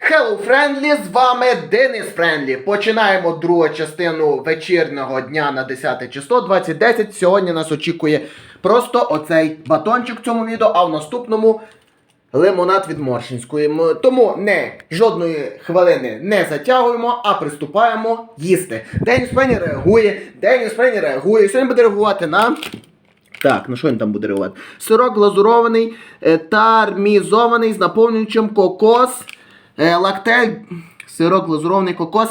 Hello Friendly, з вами Денис Френдлі. Починаємо другу частину вечірнього дня на 10 число 2010. Сьогодні нас очікує просто оцей батончик в цьому відео, а в наступному лимонад від Моршинської. Тому не жодної хвилини не затягуємо, а приступаємо їсти. Деніс Пені реагує, Деніс Пені реагує. Сьогодні буде реагувати на. Так, на що він там буде реагувати? Сирок глазурований, е, тармізований з наповнюючим кокос, лактель, сирок глазурований кокос.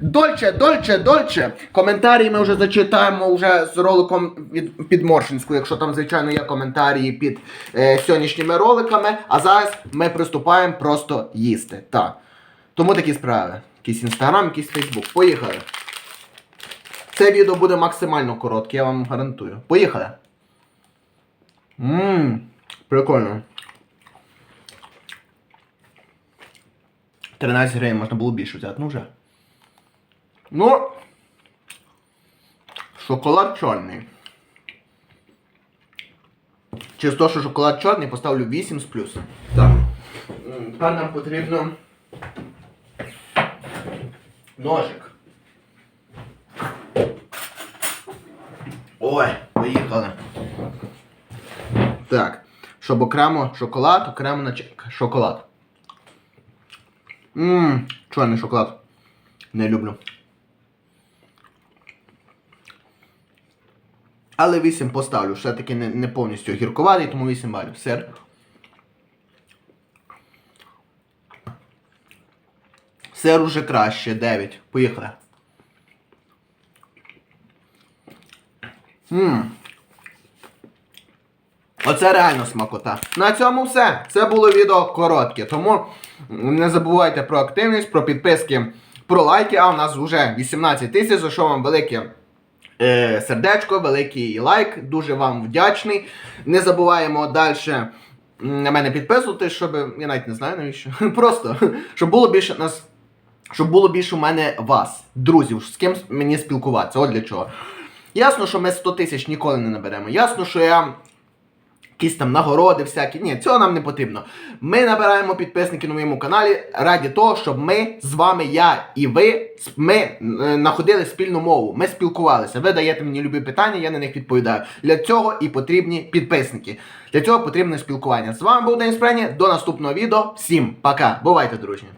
Дольче, дольче, дольче. Коментарі ми вже зачитаємо вже з роликом від Підморшинську, якщо там, звичайно, є коментарі під е, сьогоднішніми роликами. А зараз ми приступаємо просто їсти. Так. Тому такі справи. Якийсь інстаграм, якийсь фейсбук. Поїхали. Це відео буде максимально коротке, я вам гарантую. Поїхали. Ммм, прикольно. 13 гривень можна було більше взяти, ну вже. Ну. Шоколад чорний. Через те, що шоколад чорний, поставлю 8 з плюсом. Так. Тепер нам потрібно ножик. Ой, поїхали. Так. Щоб окремо шоколад, окремо начинка. Шоколад. Ммм, чорний шоколад. Не люблю. Але 8 поставлю. Все-таки не, не повністю гіркуватий, тому 8 балів. Сир. Сир уже краще. 9. Поїхали. Ммм. Оце реально смакота. На цьому все. Це було відео коротке. Тому не забувайте про активність, про підписки, про лайки. А у нас вже 18 тисяч, за що вам велике е, сердечко, великий лайк. Дуже вам вдячний. Не забуваємо далі на мене підписувати, щоб. Я навіть не знаю навіщо. Просто щоб було більше нас. Щоб було більше у мене вас, друзів, з ким мені спілкуватися. От для чого. Ясно, що ми 100 тисяч ніколи не наберемо. Ясно, що я якісь там нагороди всякі. Ні, цього нам не потрібно. Ми набираємо підписники на моєму каналі раді того, щоб ми з вами, я і ви, ми е, знаходили спільну мову. Ми спілкувалися. Ви даєте мені любі питання, я на них відповідаю. Для цього і потрібні підписники. Для цього потрібне спілкування. З вами був Денис Прені. До наступного відео. Всім пока. Бувайте, дружні.